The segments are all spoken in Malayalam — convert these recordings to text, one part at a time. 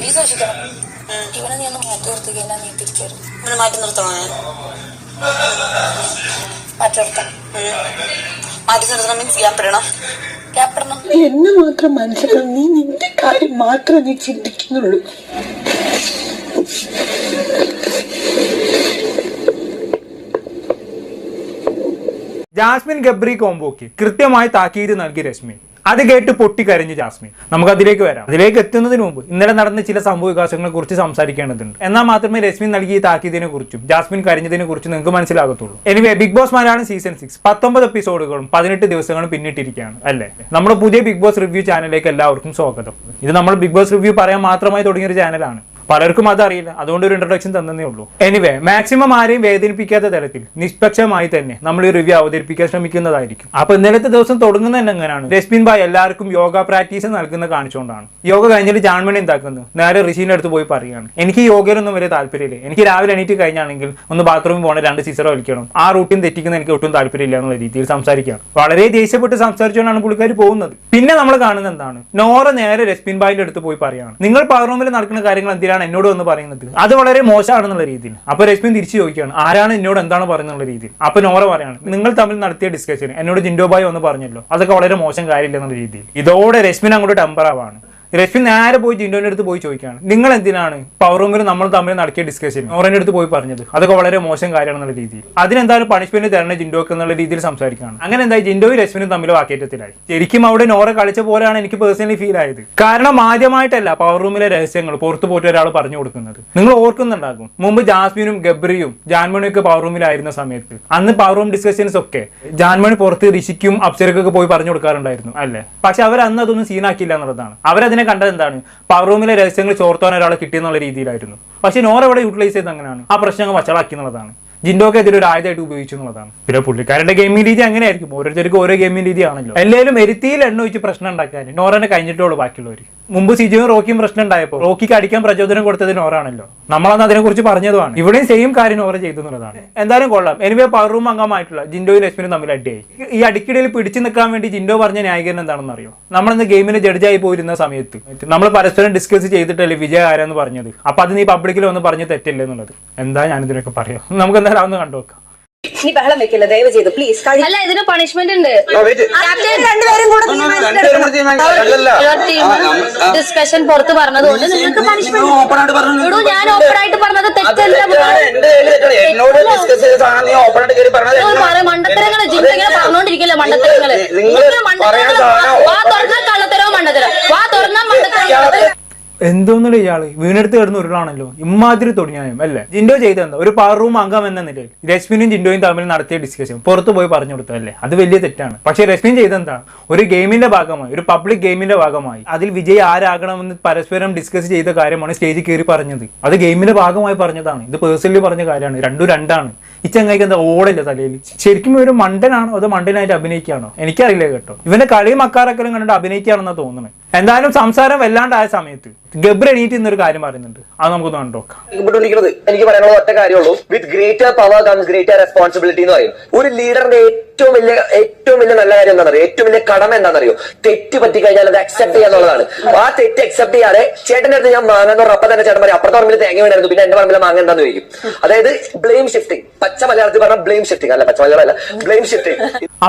നീ സൂക്ഷിക്കണം. ഇവനെ നീ ഒന്ന് മാറ്റി നിർത്തുകയില്ല നീ തിരിച്ചു വരും. ഇവനെ മാറ്റി നിർത്തണോ ഞാൻ? മാറ്റി നിർത്തണം. മാറ്റി നിർത്തണം മീൻസ് ഗ്യാപ്പ് ഇടണം. എന്നെ മാത്രം മനസ്സിലാക്കണം നീ നിന്റെ കാര്യം മാത്രം നീ ചിന്തിക്കുന്നുള്ളൂ. ജാസ്മിൻ ഗബ്രി കോംബോക്ക് കൃത്യമായി താക്കീത് നൽകി രശ്മി. അത് കേട്ട് പൊട്ടിക്കരഞ്ഞു ജാസ്മിൻ. നമുക്ക് അതിലേക്ക് വരാം. അതിലേക്ക് എത്തുന്നതിന് മുമ്പ് ഇന്നലെ നടന്ന ചില സംഭവ വികാസങ്ങളെ കുറിച്ച് സംസാരിക്കേണ്ടതുണ്ട്. എന്നാൽ മാത്രമേ രശ്മി നൽകിയ താക്കീതിനെ കുറിച്ചും ജാസ്മിൻ കരഞ്ഞതിനെ കുറിച്ചും നിങ്ങൾക്ക് മനസ്സിലാകത്തുള്ളൂ. Anyway Bigg Boss Malayalam season six പത്തൊമ്പത് എപ്പിസോഡുകളും പതിനെട്ട് ദിവസങ്ങളും പിന്നിട്ടിരിക്കുകയാണ് അല്ലേ? നമ്മുടെ പുതിയ ബിഗ് ബോസ് റിവ്യൂ ചാനലിലേക്ക് എല്ലാവർക്കും സ്വാഗതം. ഇത് നമ്മൾ ബിഗ് ബോസ് റിവ്യൂ പറയാൻ മാത്രമായി തുടങ്ങിയ ഒരു ചാനലാണ് പലർക്കും അതറിയില്ല. അതുകൊണ്ട് ഒരു ഇൻട്രൊഡക്ഷൻ തന്നേ ഉള്ളൂ. എനിവേ മാക്സിമം ആരെയും വേദനിപ്പിക്കാത്ത തരത്തിൽ നിഷ്പക്ഷമായി തന്നെ നമ്മൾ ഈ റിവ്യൂ അവതരിപ്പിക്കാൻ ശ്രമിക്കുന്നതായിരിക്കും. അപ്പൊ ഇന്നലത്തെ ദിവസം തുടങ്ങുന്ന തന്നെ എങ്ങനെയാണ് രശ്മിൻ ബായ് എല്ലാവർക്കും യോഗ പ്രാക്ടീസ് നൽകുന്ന കാണിച്ചുകൊണ്ടാണ്. യോഗ കഴിഞ്ഞിട്ട് ജാൺമണി എന്താക്കുന്നു? നേരെ ഋഷിന്റെ അടുത്ത് പോയി പറയുകയാണ്. എനിക്ക് യോഗയിലൊന്നും വലിയ താല്പര്യമില്ല. എനിക്ക് രാവിലെ എണീറ്റ് കഴിഞ്ഞാണെങ്കിൽ ഒന്ന് ബാത്റൂമിൽ പോകണം രണ്ട് സീസറോ വലിക്കണം. ആ റൂട്ടീൻ തെറ്റിക്കുന്ന എനിക്ക് ഒട്ടും താല്പര്യമില്ല എന്നുള്ള രീതിയിൽ സംസാരിക്കുകയാണ്. വളരെ ദേഷ്യപ്പെട്ട് സംസാരിച്ചുകൊണ്ടാണ് പുള്ളിക്കാർ പോകുന്നത്. പിന്നെ നമ്മൾ കാണുന്നത് എന്താണ്? നോറ നേരെ രശ്മിൻ ബായിന്റെ അടുത്ത് പോയി പറയുകയാണ്. നിങ്ങൾ പവർ റൂമിൽ നടക്കുന്ന കാര്യങ്ങൾ എന്തിനാണ് എന്നോട് വന്ന് പറയുന്നത്? അത് വളരെ മോശമാണെന്നുള്ള രീതിയിൽ. അപ്പൊ രശ്മി തിരിച്ചു ചോദിക്കുകയാണ് ആരാണ് എന്നോട് എന്താണ് പറയുന്നുള്ള രീതിയിൽ? അപ്പൊ നോറ പറയാണ് നിങ്ങൾ തമ്മിൽ നടത്തിയ ഡിസ്കഷൻ എന്നോട് ജിൻഡോബായി വന്ന് പറഞ്ഞല്ലോ. അതൊക്കെ വളരെ മോശം കാര്യമില്ല? എന്നുള്ള രീതിയിൽ. ഇതോടെ രശ്മിൻ അങ്ങോട്ട് ടെമ്പറാവാണ് രശ്മിൻ നേരെ പോയി ജിൻഡോന്റെ അടുത്ത് പോയി ചോദിക്കുകയാണ്. നിങ്ങൾ എന്തിനാണ് പവർ റൂമിൽ നമ്മൾ തമ്മിൽ നടക്കിയ ഡിസ്കഷൻ ഓറിന്റെ അടുത്ത് പോയി പറഞ്ഞത്. അതൊക്കെ വളരെ മോശം കാര്യമാണെന്നുള്ള രീതിയിൽ. അതിനെന്തായാലും പണിഷ്മെന്റ് തരണ ജിൻഡോക്ക് എന്നുള്ള രീതിയിൽ സംസാരിക്കുകയാണ്. അങ്ങനെ എന്തായി? ജിൻഡോയും രശ്മിനും തമ്മിൽ വാക്കേറ്റത്തിലായി. ശരിക്കും അവിടെ നോറ കളിച്ച പോലെയാണ് എനിക്ക് പേഴ്സണലി ഫീൽ ആയത്. കാരണം ആദ്യമായിട്ടല്ല പവർ റൂമിലെ രഹസ്യങ്ങൾ പുറത്തു പോയിട്ട് ഒരാൾ പറഞ്ഞു കൊടുക്കുന്നത്. നിങ്ങൾ ഓർക്കുന്നുണ്ടാകും. മുമ്പ് ജാസ്മിനും ഗബ്രിയും ജാൻമണിയും ഒക്കെ പവർ റൂമിലായിരുന്ന സമയത്ത്. അന്ന് പവർ റൂം ഡിസ്കഷൻസ് ഒക്കെ ജാൻമണി പുറത്ത് ഋഷിക്കും അപ്സരക്കൊക്കെ പോയി പറഞ്ഞു കൊടുക്കാറുണ്ടായിരുന്നു. അല്ലേ? പക്ഷെ അവർ അന്ന് അതൊന്നും സീനാക്കിയില്ല എന്നുള്ളതാണ്. അവരതിനെ കണ്ടത് എന്താണ്? പവർ റൂമിലെ രഹസ്യങ്ങൾ ചോർത്താൻ ഒരാളെ കിട്ടിയെന്നുള്ള രീതിയിലായിരുന്നു. പക്ഷെ നോർ എവിടെ യൂട്ടിലൈസ് ചെയ്ത് അങ്ങനെയാണ്. ആ പ്രശ്നങ്ങൾ വച്ചളാക്കി എന്നുള്ളതാണ്. ജിൻഡോക്ക് എതിരെ ഒരു ആയുധമായിട്ട് ഉപയോഗിച്ചു എന്നുള്ളതാണ്. പിന്നെ പുള്ളിക്കാരുടെ ഗെയിമിംഗ് രീതി അങ്ങനെയായിരിക്കും. ഓരോരുത്തർക്കും ഓരോ ഗെയിമിംഗ് രീതിയാണല്ലോ. എല്ലാവരും എരുത്തിയിൽ എണ്ണ ഒഴിച്ച് പ്രശ്നം ഉണ്ടാക്കാൻ നോറനെ കഴിഞ്ഞിട്ടുള്ളൂ ബാക്കിയുള്ളവർ മുമ്പ് സിജുവും റോക്കിയും പ്രശ്നം ഉണ്ടായപ്പോൾ റോക്കിക്ക് അടിക്കാൻ പ്രചോദനം കൊടുത്തത് നോറാണല്ലോ നമ്മളന്ന് അതിനെ കുറിച്ച് പറഞ്ഞതുമാണ്. ഇവിടെയും സെയിം കാര്യം നോറ ചെയ്തു എന്നുള്ളതാണ്. എന്തായാലും കൊള്ളാം. എനിവേ പവർ റൂം അംഗമായിട്ടുള്ള ജിൻഡോയും ലക്ഷ്മിനും തമ്മിൽ അടിയായി. ഈ അടിക്കിടയിൽ പിടിച്ചു നിൽക്കാൻ വേണ്ടി ജിൻഡോ പറഞ്ഞ ന്യായീകരണം എന്താണെന്ന് അറിയോ? നമ്മളിന്ന് ഗെയിമിന് ജഡ്ജായി പോയിരുന്ന സമയത്ത് നമ്മൾ പരസ്പരം ഡിസ്കസ് ചെയ്തിട്ടല്ലേ വിജയ ആരാന്ന് പറഞ്ഞത്? അപ്പൊ അത് നീ പബ്ലിക്കിൽ ഒന്ന് പറഞ്ഞ് തെറ്റില്ല എന്നുള്ളത്. എന്താ ഞാനിതിനൊക്കെ പറയാം? നമുക്ക് എന്തായാലും കണ്ടു കണ്ടുനോക്കാം. നീ ബഹളം വെക്കില്ല ദയവ് ചെയ്ത്. പ്ലീസ് അല്ല ഇതിന് പണിഷ്മെന്റ് ഉണ്ട്. രണ്ടുപേരും കൂടെ. ഡിസ്കഷൻ പുറത്ത് പറഞ്ഞതുകൊണ്ട് നിങ്ങൾക്ക് പണിഷ്മെന്റ് ഇടൂ ഞാൻ ഓപ്പൺ ആയിട്ട് പറഞ്ഞത് തെറ്റല്ല. മണ്ടത്തരങ്ങൾ ജിമ്മ ഇങ്ങനെ അതെന്താ? പറഞ്ഞോണ്ടിരിക്കല്ലേ മണ്ടത്തരങ്ങൾ? മണ്ടത്തരങ്ങൾ വാ തുറന്ന കള്ളത്തരോ മണ്ടത്തരം. വാ തുറന്ന മണ്ടത്തരം. എന്തോന്നില്ല ഇയാൾ? വീണെടുത്ത് കിടന്ന ഉരുളാണല്ലോ. ഇമാതിരി തൊടിഞ്ഞായം അല്ലേ? ജിൻഡോ ചെയ്തെന്താ? ഒരു പവർ റൂം അംഗം എന്ന നിലയിൽ രശ്മിനും ജിൻഡോയും തമ്മിൽ നടത്തിയ ഡിസ്കഷൻ പുറത്തു പോയി പറഞ്ഞു കൊടുത്തതല്ലേ അത് വലിയ തെറ്റാണ്. പക്ഷെ രശ്മിൻ ചെയ്തെന്താ? ഒരു ഗെയിമിന്റെ ഭാഗമായി ഒരു പബ്ലിക് ഗെയിമിന്റെ ഭാഗമായി അതിൽ വിജയ് ആരാകണമെന്ന് പരസ്പരം ഡിസ്കസ് ചെയ്ത കാര്യമാണ് സ്റ്റേജിൽ കയറി പറഞ്ഞത്. അത് ഗെയിമിന്റെ ഭാഗമായി പറഞ്ഞതാണ്. ഇത് പേഴ്സണലി പറഞ്ഞ കാര്യമാണ്. രണ്ടും രണ്ടാണ്. ഈ ചങ്ങായിക്ക് എന്താ ഓടില്ല തലയിൽ? ശരിക്കും ഒരു മണ്ടനാണോ അതോ മണ്ടനായിട്ട് അഭിനയിക്കുകയാണോ? എനിക്കറിയില്ല കേട്ടോ. ഇവന്റെ കളിയും അക്കാരക്കലും കണ്ടിട്ട് അഭിനയിക്കുകയാണെന്നാ തോന്നുന്നത് എന്തായാലും സംസാരം വല്ലാണ്ടായ സമയത്ത്. ഗബ്ര എണീറ്റ് ഇന്നൊരു കാര്യം പറയുന്നുണ്ട്. അത് നമുക്കൊന്ന് കണ്ടോക്കാം എനിക്ക് പറയാനുള്ള ഒറ്റ കാര്യമുള്ളൂ. With greater power comes greater responsibility എന്ന് പറയും. ഒരു ലീഡറിന്റെ ഏറ്റവും വലിയ ഏറ്റവും വലിയ നല്ല കാര്യം എന്താണെന്നറിയോ? ഏറ്റവും വലിയ കടമ എന്താണെന്നറിയോ? തെറ്റ് പറ്റി കഴിഞ്ഞാൽ അത് അക്സെപ്റ്റ് ചെയ്യാന്നുള്ളതാണ് ആ തെറ്റ് അക്സെപ്റ്റ് ചെയ്യാതെ ചേട്ടന്റെ അടുത്ത് ഞാൻ മാങ്ങ എന്ന് പറഞ്ഞ അപ്പൊ തന്നെ ചേട്ടൻ പറയും അപ്പുറത്തെ പറമ്പിൽ തേങ്ങ വേണമായിരുന്നു പിന്നെ എന്റെ പറമ്പിൽ മാങ്ങ എന്താന്ന് ചോദിക്കും. അതായത് ബ്ലെയിം ഷിഫ്റ്റിംഗ് പച്ച മലയാളത്തിൽ പറഞ്ഞ ബ്ലെയിം ഷിഫ്റ്റിംഗ് അല്ല പച്ച മലയാളം അല്ല. ബ്ലെയിം ഷിഫ്റ്റിംഗ്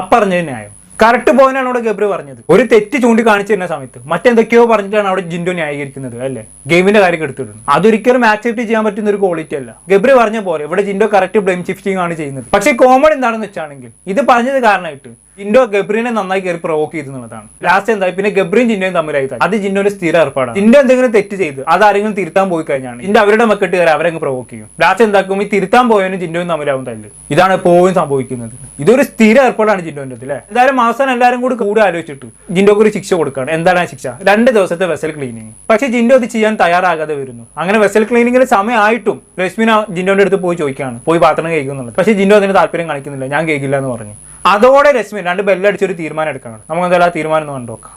അപ്പറഞ്ഞ ന്യായം. കറക്റ്റ് പോയിന്റാണ് അവിടെ ഗബ്രി പറഞ്ഞത്. ഒരു തെറ്റ് ചൂണ്ടിക്കാണിച്ചു തരുന്ന സമയത്ത് മറ്റെന്തൊക്കെയോ പറഞ്ഞിട്ടാണ് അവിടെ ജിൻഡോ ന്യായീകരിക്കുന്നത് അല്ലേ? ഗെയിമിന്റെ കാര്യം എടുത്തിട്ടുണ്ട്. അതൊരിക്കലും ആക്സെപ്റ്റ് ചെയ്യാൻ പറ്റുന്ന ഒരു ക്വാളിറ്റി അല്ല. ഗബ്രി പറഞ്ഞ പോലെ ഇവിടെ ജിൻഡോ കറക്റ്റ് ബ്ലെയിം ഷിഫ്റ്റിംഗ് ആണ് ചെയ്യുന്നത്. പക്ഷേ കോമഡി എന്താണെന്ന് വെച്ചാണെങ്കിൽ ഇത് പറഞ്ഞത് കാരണമായിട്ട് ജിൻഡോ ഗബ്രീനെ നന്നായി കയറി പ്രൊവോക്ക് ചെയ്തു എന്നുള്ളതാണ് ലാസ്റ്റ് എന്തായി? പിന്നെ ഗബ്രീൻ ജിൻഡോയും തമ്മിലായി. അത് ജിൻഡോന്റെ സ്ഥിര ഏർപ്പാടാണ്. ജിൻഡോ എന്തെങ്കിലും തെറ്റ് ചെയ്ത് അത് ആരെങ്കിലും തിരുത്താൻ പോയി കഴിഞ്ഞാണ്. ജിൻഡോ അവരുടെ മക്കെട്ട് കയറി അവരങ്ങ് പ്രൊവോക്ക് ചെയ്യും. ലാസ്റ്റ് എന്താക്കും? ഈ തിരുത്താൻ പോയവനും ജിൻഡോയും തമ്മിലാവും തല്ല്. ഇതാണ് എപ്പോഴും സംഭവിക്കുന്നത്. ഇതൊരു സ്ഥിര ഏർപ്പാടാണ് ജിൻഡോന്റെ അല്ലേ? എന്തായാലും അവസാനം എല്ലാവരും കൂടി കൂടെ ആലോചിച്ചിട്ട് ജിൻഡോക്ക് ഒരു ശിക്ഷ കൊടുക്കുകയാണ് എന്താണ് ശിക്ഷ? രണ്ട് ദിവസത്തെ വെസൽ ക്ലീനിങ് പക്ഷെ ജിൻഡോ അത് ചെയ്യാൻ തയ്യാറാകാതെ വരുന്നു. അങ്ങനെ വെസൽ ക്ലീനിങ്ങിന് സമയമായിട്ടും രശ്മിന ജിൻഡോന്റെ അടുത്ത് പോയി ചോദിക്കുകയാണ്. പോയി പാത്രം കഴിക്കുന്നുള്ളത് പക്ഷേ ജിൻഡോ അതിന് താല്പര്യം കാണിക്കുന്നില്ല. ഞാൻ കേൾക്കില്ല എന്ന് പറഞ്ഞു. അതോടെ രശ്മി രണ്ട് ബെല്ലടിച്ചൊരു തീരുമാനം എടുക്കണം. നമുക്ക് എന്തായാലും ആ തീരുമാനം ഒന്ന് കണ്ടുനോക്കാം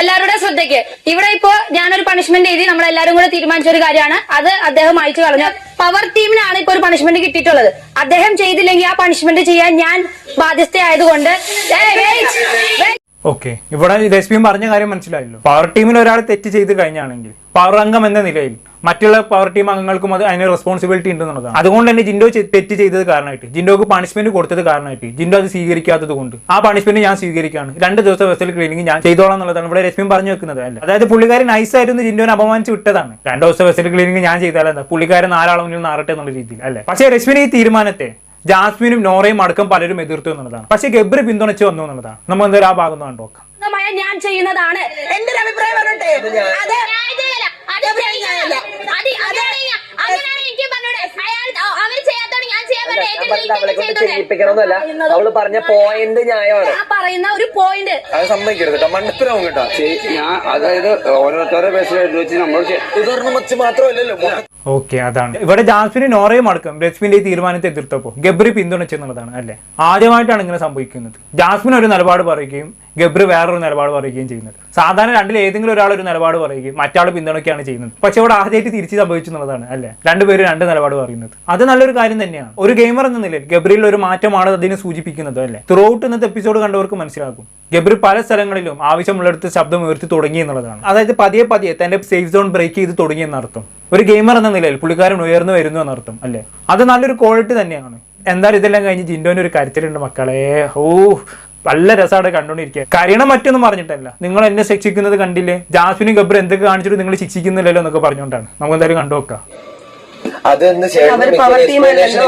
എല്ലാവരുടെ ശ്രദ്ധയ്ക്ക്. ഇവിടെ ഇപ്പോ ഞാനൊരു പണിഷ്മെന്റ് എഴുതി നമ്മൾ എല്ലാവരും കൂടെ തീരുമാനിച്ച ഒരു കാര്യമാണ്. അത് അദ്ദേഹം അയച്ചു കളഞ്ഞു. പവർ ടീമിനാണ് ഇപ്പൊ ഒരു പണിഷ്മെന്റ് കിട്ടിയിട്ടുള്ളത്. അദ്ദേഹം ചെയ്തില്ലെങ്കിൽ ആ പണിഷ്മെന്റ് ചെയ്യാൻ ഞാൻ ബാധ്യസ്ഥയായതുകൊണ്ട്. ഓക്കെ ഇവിടെ രശ്മിയും പറഞ്ഞ കാര്യം മനസ്സിലായല്ലോ. പവർ ടീമിൽ ഒരാൾ തെറ്റ് ചെയ്ത് കഴിഞ്ഞാണെങ്കിൽ പവർ അംഗം എന്ന നിലയിൽ മറ്റുള്ള പവർ ടീം അംഗങ്ങൾക്കും അത് അതിന് റെസ്പോൺസിബിലിറ്റി ഉണ്ടെന്നുള്ളതാണ്. അതുകൊണ്ട് തന്നെ ജിൻഡോ തെറ്റ് ചെയ്തത് കാരണമായിട്ട്. ജിൻഡോക്ക് പണിഷ്മെന്റ് കൊടുത്തത് കാരണമായിട്ട്. ജിൻഡോ അത് സ്വീകരിക്കാത്തത് കൊണ്ട്. ആ പണിഷ്മെന്റ് ഞാൻ സ്വീകരിക്കുകയാണ്. രണ്ട് ദിവസം വെസൽ ക്ലീനിങ് ഞാൻ ചെയ്തോളാം എന്നുള്ളതാണ് ഇവിടെ രശ്മി പറഞ്ഞു വെക്കുന്നത്. അല്ല. അതായത് പുള്ളിക്കാരൻ നൈസ് ആയിരുന്നു ജിൻഡോനെ അപമാനിച്ച് വിട്ടതാണ്. രണ്ട് ദിവസം വെസൽ ക്ലീനിങ് ഞാൻ ചെയ്താലും എന്താ? പുള്ളിക്കാരൻ നാലാളെ മുന്നിൽ നാറട്ടെ എന്നുള്ള രീതിയിൽ. അല്ലേ. പക്ഷേ രശ്മിന് ഈ തീരുമാനത്തെ ജാസ്മിനും നോറയും അടക്കം പലരും എതിർത്തു എന്നുള്ളതാണ്. പക്ഷേ ഗബ്രി പിന്തുണച്ച് വന്നു എന്നുള്ളതാണ്. നമ്മൾ എന്തായാലും ആ ഭാഗം കണ്ടു നോക്കാം. ഞാൻ ചെയ്യുന്നതാണ്. എന്റെ ഒരു അഭിപ്രായം പറഞ്ഞോട്ടെ കൊണ്ട് ചെയ്യിപ്പിക്കണമെന്നല്ല അവൾ പറഞ്ഞ പോയിന്റ് ന്യായമാണ്. പറയുന്ന ഒരു പോയിന്റ് അത് സമ്മതിക്കരുത് കേട്ടോ. മണ്ടത്തരവും കേട്ടോ. ഞാൻ അതായത് ഓരോരുത്തരുടെ വെച്ച് നമ്മൾ ഇതൊരെണ്ണം വെച്ച് മാത്രമല്ലല്ലോ. ഓക്കെ അതാണ്. ഇവിടെ ജാസ്മിന് നോറയും അടക്കം രശ്മിന്റെ ഈ തീരുമാനത്തെ എതിർത്തപ്പോൾ. ഗബ്രി പിന്തുണച്ചെന്നുള്ളതാണ് അല്ലേ? ആദ്യമായിട്ടാണ് ഇങ്ങനെ സംഭവിക്കുന്നത്. ജാസ്മിൻ ഒരു നിലപാട് പറയുകയും ഗബ്രി വേറൊരു നിലപാട് പറയുകയും ചെയ്യുന്നത്. സാധാരണ രണ്ടിൽ ഏതെങ്കിലും ഒരാൾ ഒരു നിലപാട് പറയുകയും മറ്റാൾ പിന്തുണയ്ക്കുകയാണ് ചെയ്യുന്നത്. പക്ഷെ ഇവിടെ ആദ്യമായിട്ട് തിരിച്ച് സംഭവിച്ചു എന്നുള്ളതാണ് അല്ലേ? രണ്ടുപേരും രണ്ട് നിലപാട് പറയുന്നത്. അത് നല്ലൊരു കാര്യം തന്നെയാണ്. ഒരു ഗെയിമർ എന്ന നിലയിൽ ഗബ്രിയിൽ ഒരു മാറ്റമാണ് അതിനെ സൂചിപ്പിക്കുന്നത് അല്ലേ? ത്രൂ ഔട്ട് ഇന്നത്തെ എപ്പിസോഡ് കണ്ടവർക്ക് മനസ്സിലാകും. ഗബ്രി പല സ്ഥലങ്ങളിലും ആവശ്യമുള്ളിടത്ത് ശബ്ദം ഉയർത്തി തുടങ്ങി എന്നുള്ളതാണ്. അതായത് പതിയെ പതിയെ തന്റെ സേഫ് സോൺ ബ്രേക്ക് ചെയ്ത് തുടങ്ങി എന്നർത്ഥം. ഒരു ഗെയിമർ എന്ന നിലയിൽ പുള്ളിക്കാരൻ ഉയർന്നു വരുന്നു എന്നർത്ഥം അല്ലേ? അത് നല്ലൊരു ക്വാളിറ്റി തന്നെയാണ്. എന്തായാലും ഇതെല്ലാം കഴിഞ്ഞ് ജിൻഡോന്റെ ഒരു കരച്ചിലുണ്ട് മക്കളെ. ഓ നല്ല രസമാണ് കണ്ടോണ്ടിരിക്കുക കരീണം മറ്റൊന്നും പറഞ്ഞിട്ടല്ല. നിങ്ങൾ എന്നെ ശിക്ഷിക്കുന്നത് കണ്ടില്ലേ? ജാസ്മിനും ഗബ്ര എന്തൊക്കെ കാണിച്ചിട്ട് നിങ്ങൾ ശിക്ഷിക്കുന്നില്ലല്ലോ എന്നൊക്കെ പറഞ്ഞുകൊണ്ടാണ്. നമുക്ക് എന്തായാലും അതെന്ന്.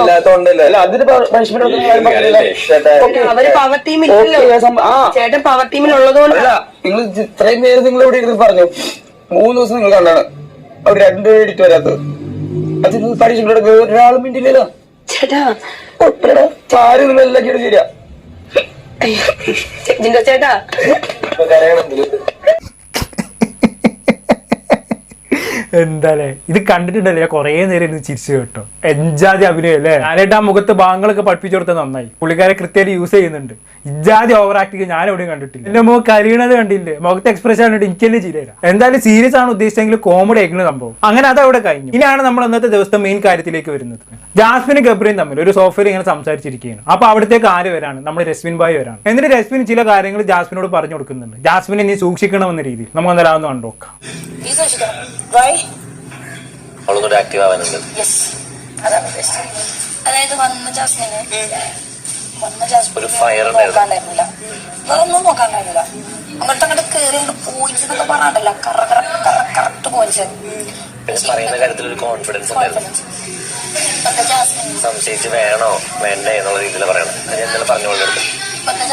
ഇല്ലാത്തോണ്ടല്ലോ? അല്ല അതിന് ടീമിൽ ഉള്ളതുകൊണ്ട് അല്ല നിങ്ങൾ ഇത്രയും നേരം നിങ്ങൾ ഇവിടെ ഇരുന്ന് പറഞ്ഞു. മൂന്ന് ദിവസം നിങ്ങൾ കണ്ടാണ്. അവർ രണ്ടുപേരും എഡിറ്റ് വരാത്തത് അത്. പരീക്ഷ പഠിച്ചിട്ടുണ്ട് ഒരാളും മിണ്ടില്ലല്ലോ ചേട്ടാ. ആരും നിങ്ങൾ എല്ലാം ചെയ്ത് ശരിയാ. ചേട്ടാ. എന്താലേ? ഇത് കണ്ടിട്ടുണ്ടല്ലേ? കുറേ നേരം ഇരുന്ന് ചിരിച്ചു കേട്ടോ. എൻജാതി അഭിനയം അല്ലേ? ഞാനായിട്ട് ആ മുഖത്ത് ഭാഗങ്ങളൊക്കെ പഠിപ്പിച്ചു കൊടുത്തത് നന്നായി. പുള്ളിക്കാരെ കൃത്യമായിട്ട് യൂസ് ചെയ്യുന്നുണ്ട്. ഇജാതി ഓവർ ആക്ടിങ് ഞാൻ എവിടെയും കണ്ടിട്ടില്ല. എന്റെ മുഖം കരിയണത് കണ്ടില്ലേ? മുഖത്തെ എക്സ്പ്രഷൻ കണ്ടിട്ട് എനിക്കല്ലേ ചിരിയരാ എന്തായാലും സീരിയസ് ആണ് ഉദ്ദേശിച്ചെങ്കിൽ കോമഡി ആയിരിക്കുന്ന സംഭവം. അങ്ങനെ അത് അവിടെ കഴിഞ്ഞു. ഇനിയാണ് നമ്മൾ ഇന്നത്തെ ദിവസം മെയിൻ കാര്യത്തിലേക്ക് വരുന്നത്. ജാസ്മിനും ഗബ്രിയും തമ്മിൽ ഒരു സോഫയിൽ ഇങ്ങനെ സംസാരിച്ചിരിക്കുകയാണ്. അപ്പൊ അവിടത്തേക്ക് ആര് വരാണ്? നമ്മൾ രശ്മിൻ ഭായ് വരാണ്. എന്നിട്ട് രശ്മിൻ ചില കാര്യങ്ങൾ ജാസ്മിനോട് പറഞ്ഞു കൊടുക്കുന്നുണ്ട്. ജാസ്മിനെ നീ സൂക്ഷിക്കണമെന്ന രീതിയിൽ. നമുക്ക് എന്തായാലും വൈ അവളൊന്നുകൂടെ ആക്റ്റീവ് ആവാനുണ്ട്. യെസ് അതാണ് ഉദ്ദേശിച്ചത് അതായത് വന്ന ജാസ്മിന് വന്ന ജാസ്മിന് ഒരു ഉണ്ടായിരുന്നു. നോക്കാണ്ടായിരുന്നില്ല വേറൊന്നും നോക്കാണ്ടായിരുന്നില്ല അങ്ങോട്ട് അങ്ങോട്ട് കയറി അങ്ങോട്ട് പോയിന്റ് എന്നൊക്കെ പറഞ്ഞിട്ടില്ല. കറ കറ കറ കറക്റ്റ് പോയിന്റ് പറയുന്ന കാര്യത്തിൽ ഒരു കോൺഫിഡൻസ് സംശയിച്ച് വേണോ വേണ്ടേ എന്നുള്ള രീതിയിൽ പറയണം അത് ഞാൻ ഇന്നലെ പറഞ്ഞോളൂ ഇപ്പത്തെ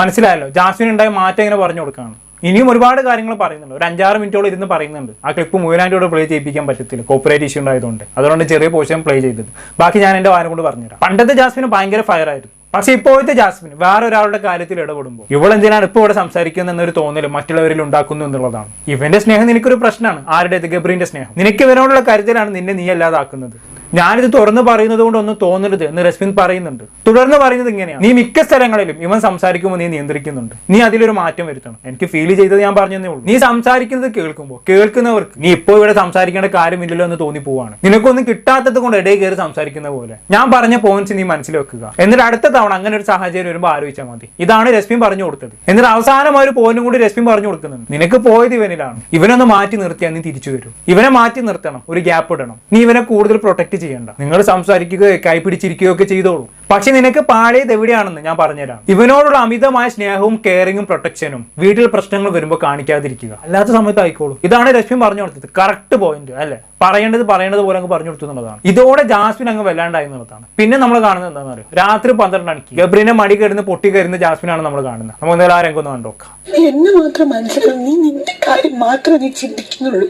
മനസ്സിലായല്ലോ. ജാസ്മിൻ ഉണ്ടായ മാറ്റം ഇങ്ങനെ പറഞ്ഞു കൊടുക്കുകയാണ്. ഇനിയും ഒരുപാട് കാര്യങ്ങൾ പറയുന്നുണ്ട്. ഒരു അഞ്ചാറ് മിനിറ്റോളം ഇരുന്ന് പറയുന്നുണ്ട്. ആ ക്ലിപ്പ് മുഴുവനായിട്ട് പ്ലേ ചെയ്യിപ്പിക്കാൻ പറ്റത്തില്ല. കോപ്പറേറ്റ് ഇഷ്യൂ ഉണ്ടായതുകൊണ്ട്. അതുകൊണ്ട് ചെറിയ പോർഷൻ പ്ലേ ചെയ്തത്. ബാക്കി ഞാൻ എന്റെ വാരം കൊണ്ട് പറഞ്ഞുതരാം. പണ്ടത്തെ ജാസ്മിന് ഭയങ്കര ഫയർ ആയിരുന്നു. പക്ഷെ ഇപ്പോഴത്തെ ജാസ്മിൻ വേറെ ഒരാളുടെ കാര്യത്തിൽ ഇടപെടുമ്പോൾ ഇവളെന്തിനാണ് ഇപ്പോൾ ഇവിടെ സംസാരിക്കുന്നത് എന്നൊരു തോന്നൽ മറ്റുള്ളവരിൽ ഉണ്ടാക്കുന്നു എന്നുള്ളതാണ്. ഇവന്റെ സ്നേഹം നിനക്കൊരു പ്രശ്നമാണ്. ആരുടെ ഗബ്രീന്റെ സ്നേഹം. നിനക്ക് ഇവനോടുള്ള കരുതലാണ് നിന്നെ നീ അല്ലാതാക്കുന്നത്. ഞാനിത് തുറന്നു പറയുന്നത് കൊണ്ട് ഒന്നും തോന്നരുത് എന്ന് രശ്മിൻ പറയുന്നുണ്ട്. തുടർന്ന് പറയുന്നത് ഇങ്ങനെയാണ്. നീ മിക്ക സ്ഥലങ്ങളിലും ഇവൻ സംസാരിക്കുമ്പോൾ നീ നിയന്ത്രിക്കുന്നുണ്ട്. നീ അതിലൊരു മാറ്റം വരുത്തണം. എനിക്ക് ഫീൽ ചെയ്തത് ഞാൻ പറഞ്ഞതേ ഉള്ളൂ. നീ സംസാരിക്കുന്നത് കേൾക്കുമ്പോൾ കേൾക്കുന്നവർക്ക് നീ ഇപ്പോൾ ഇവിടെ സംസാരിക്കേണ്ട കാര്യമില്ലല്ലോ എന്ന് തോന്നി പോവാണ്. നിനക്കൊന്നും കിട്ടാത്തത് കൊണ്ട് ഇടയിൽ കയറി സംസാരിക്കുന്ന പോലെ. ഞാൻ പറഞ്ഞ പോയിന്റ്സ് നീ മനസ്സിലാക്കുക. എന്നിട്ട് അടുത്ത തവണ അങ്ങനെ ഒരു സാഹചര്യം വരുമ്പോൾ ആലോചിച്ചാൽ മതി. ഇതാണ് രശ്മി പറഞ്ഞു കൊടുത്തത്. എന്നിട്ട് അവസാനം ഒരു പോയിന്റും കൂടി രശ്മി പറഞ്ഞു കൊടുക്കുന്നുണ്ട്. നിനക്ക് പോയത് ഇവനിലാണ്. ഇവനൊന്ന് മാറ്റി നിർത്തിയാൽ നീ തിരിച്ചു വരും. ഇവനെ മാറ്റി നിർത്തണം. ഒരു ഗ്യാപ്പ് ഇടണം. നീ ഇവനെ കൂടുതൽ പ്രൊട്ടക്ട് ചെയ്യണ്ട. നിങ്ങൾ സംസാരിക്കുകയോ കൈ പിടിച്ചിരിക്കുകയോ ഒക്കെ ചെയ്തോളൂ. പക്ഷെ നിനക്ക് പാടിയത് എവിടെയാണെന്ന് ഞാൻ പറഞ്ഞുതരാം. ഇവനോടുള്ള അമിതമായ സ്നേഹവും കെയറിങ്ങും പ്രൊട്ടക്ഷനും വീട്ടിൽ പ്രശ്നങ്ങൾ വരുമ്പോൾ കാണിക്കാതിരിക്കുക. അല്ലാത്ത സമയത്ത് ആയിക്കോളൂ. ഇതാണ് രശ്മി പറഞ്ഞു കൊടുത്തത്. കറക്റ്റ് പോയിന്റ് അല്ലേ? പറയേണ്ടത് പറയേണ്ടത് പോലെ അങ്ങ് പറഞ്ഞു കൊടുത്തു എന്നുള്ളതാണ്. ഇതോടെ ജാസ്മിൻ അങ്ങ് വല്ലാണ്ടായി എന്നുള്ളതാണ്. പിന്നെ നമ്മൾ കാണുന്നത് എന്താണെന്ന് അറിയോ? രാത്രി പന്ത്രണ്ട് മണിക്ക്. ഗബ്രീനെ മടി കയറുന്ന പൊട്ടി കയറുന്ന ജാസ്മിനാണ് നമ്മൾ കാണുന്നത്. നമുക്ക് എന്തായാലും ആ രംഗം ഒന്ന് കണ്ടോക്കാം. എന്നെ മാത്രം മനസ്സിലാക്കും നീ നിന്റെ കാര്യം മാത്രമേ നീ ചിന്തിക്കുന്നുള്ളൂ.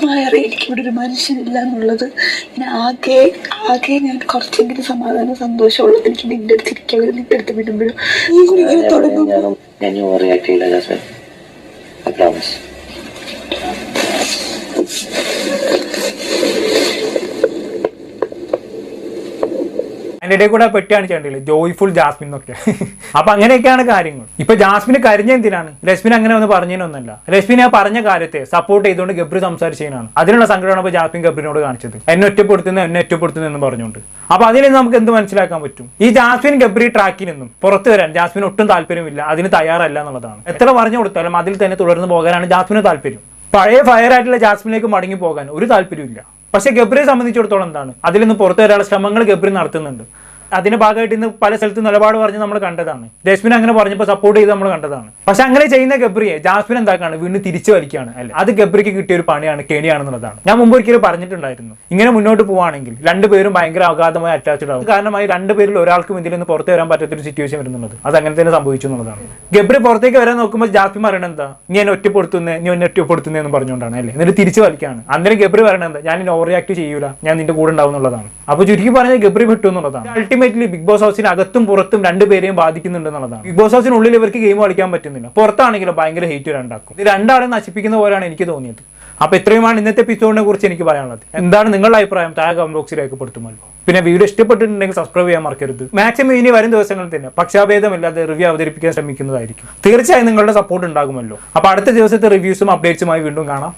മായ എനിക്ക് ഇവിടെ ഒരു മനുഷ്യനില്ല എന്നുള്ളത് ഞാൻ ആകെ ആകെ ഞാൻ കുറച്ചെങ്കിലും സമാധാനം സന്തോഷമുള്ളത് എനിക്ക് നിന്റെ അടുത്ത് ഇരിക്കാൻ നിന്റെ അടുത്ത് വിടുമ്പോഴും. ഞാൻ കൂടി ഐ തുടങ്ങും അതിന്റെ ഇടയിൽ കൂടെ പെട്ടിയാണ് ചെയ്യേണ്ടത് ജോയ്ഫുൾ ജാസ്മിൻ എന്നൊക്കെ. അപ്പൊ അങ്ങനെയൊക്കെയാണ് കാര്യങ്ങൾ. ഇപ്പൊ ജാസ്മിൻ കരിഞ്ഞ എന്തിനാണ്? രശ്മിൻ അങ്ങനെ ഒന്ന് പറഞ്ഞതിനൊന്നല്ല രശ്മിൻ ആ പറഞ്ഞ കാര്യത്തെ സപ്പോർട്ട് ചെയ്തുകൊണ്ട് ഗബ്രി സംസാരിച്ചതിനാണ്. അതിനുള്ള സംഘടന ഇപ്പൊ ജാസ്മിൻ ഗബ്രിനോട് കാണിച്ചത്. എന്നെ ഒറ്റപ്പെടുത്തുന്നു എന്നെ ഒറ്റപ്പെടുത്തുന്നു എന്ന് പറഞ്ഞുകൊണ്ട്. അപ്പൊ അതിൽ നിന്ന് നമുക്ക് എന്ത് മനസ്സിലാക്കാൻ പറ്റും? ഈ ജാസ്മിൻ ഗബ്രി ട്രാക്കിൽ നിന്നും പുറത്തു വരാൻ ജാസ്മിൻ ഒട്ടും താല്പര്യമില്ല. അതിന് തയ്യാറല്ല എന്നുള്ളതാണ്. എത്ര പറഞ്ഞു കൊടുത്താലും അതിൽ തന്നെ തുടർന്ന് പോകാനാണ് ജാസ്മിന് താല്പര്യം. പഴയ ഫയർ ആയിട്ടുള്ള ജാസ്മിനിലേക്ക് മടങ്ങി പോകാൻ ഒരു താല്പര്യമില്ല പക്ഷെ ഗബ്രിയെ സംബന്ധിച്ചിടത്തോളം എന്താണ്? അതിൽ നിന്ന് പുറത്തു വരാനുള്ള ശ്രമങ്ങൾ ഗബ്രി നടത്തുന്നുണ്ട്. അതിന്റെ ഭാഗമായിട്ട് ഇന്ന് പല സ്ഥലത്ത് നിലപാട് പറഞ്ഞ് നമ്മൾ കണ്ടതാണ്. ജാസ്മിൻ അങ്ങനെ പറഞ്ഞപ്പോൾ സപ്പോർട്ട് ചെയ്ത് നമ്മൾ കണ്ടതാണ്. പക്ഷെ അങ്ങനെ ചെയ്യുന്ന ഗബ്രിയെ ജാസ്മിൻ എന്താക്കാണ്? വീണ്ടും തിരിച്ചു വലിക്കുകയാണ് അല്ലെ? അത് ഗബ്രിക്ക് കിട്ടിയ ഒരു പണിയാണ് കെണിയാണെന്നുള്ളതാണ്. ഞാൻ മുമ്പ് ഒരിക്കലും പറഞ്ഞിട്ടുണ്ടായിരുന്നു. ഇങ്ങനെ മുന്നോട്ട് പോവുകയാണെങ്കിൽ രണ്ടുപേരും ഭയങ്കര അഗാധമായി അറ്റാച്ച്ഡ് ആവും. കാരണമായി രണ്ടുപേരിൽ ഒരാൾക്കും ഇതിൽ നിന്ന് പുറത്തു വരാൻ പറ്റാത്തൊരു സിറ്റുവേഷൻ വരുന്നുള്ളത്. അത് അങ്ങനെ തന്നെ സംഭവിച്ചു എന്നുള്ളതാണ്. ഗബ്രി പുറത്തേക്ക് വരാൻ നോക്കുമ്പോൾ ജാസ്മിൻ പറയണത് എന്താ? നീ എന്നെ ഒറ്റപ്പെടുത്തുന്നേ നീ എന്നെ ഒറ്റപ്പെടുത്തുന്നേ എന്ന് പറഞ്ഞുകൊണ്ടാണ് അല്ലേ? എന്നിട്ട് തിരിച്ചു വലിക്കുകയാണ്. അന്നേരം ഗബ്രി പറയണത് ഞാൻ ഞാൻ ഓവർ റിയാക്ട് ചെയ്യൂല. ഞാൻ നിന്റെ കൂടെ ഉണ്ടാവും എന്നുള്ളതാണ്. അപ്പൊ ചുരുക്കി പറഞ്ഞാൽ ഗബ്രി വിട്ടു എന്നുള്ളതാണ്. അൾട്ടിമേറ്റ്ലി ബിഗ് ബോസ് ഹൗസിന് അകത്തും പുറത്തും രണ്ടുപേരെയും ബാധിക്കുന്നുണ്ട് എന്നുള്ളതാണ്. ബിഗ് ബോസ് ഹൗസിനുള്ളിൽ ഇവർക്ക് ഗെയിം കളിക്കാൻ പറ്റുന്നില്ല. പുറത്താണെങ്കിലും ഭയങ്കര ഹേറ്റ് രണ്ടാക്കും. ഇത് രണ്ടാളെ നശിപ്പിക്കുന്ന പോലെയാണ് എനിക്ക് തോന്നിയത്. അപ്പൊ ഇത്രയുമാണ് ഇന്നത്തെ എപ്പിസോഡിനെ കുറിച്ച് എനിക്ക് പറയാനുള്ളത്. എന്താണ് നിങ്ങളുടെ അഭിപ്രായം? താഴെ കമന്റ് ബോക്സിൽ രേഖപ്പെടുത്തുമല്ലോ. പിന്നെ വീഡിയോ ഇഷ്ടപ്പെട്ടിട്ടുണ്ടെങ്കിൽ സബ്സ്ക്രൈബ് ചെയ്യാൻ മറക്കരുത്. മാക്സിമം ഇനി വരും ദിവസങ്ങളിൽ തന്നെ പക്ഷാഭേദമില്ലാതെ റിവ്യൂ അവതരിപ്പിക്കാൻ ശ്രമിക്കുന്നതായിരിക്കും. തീർച്ചയായും നിങ്ങളുടെ സപ്പോർട്ട് ഉണ്ടാകുമല്ലോ. അപ്പൊ അടുത്ത ദിവസത്തെ റിവ്യൂസും അപ്ഡേറ്റ്സുമായി വീണ്ടും കാണാം.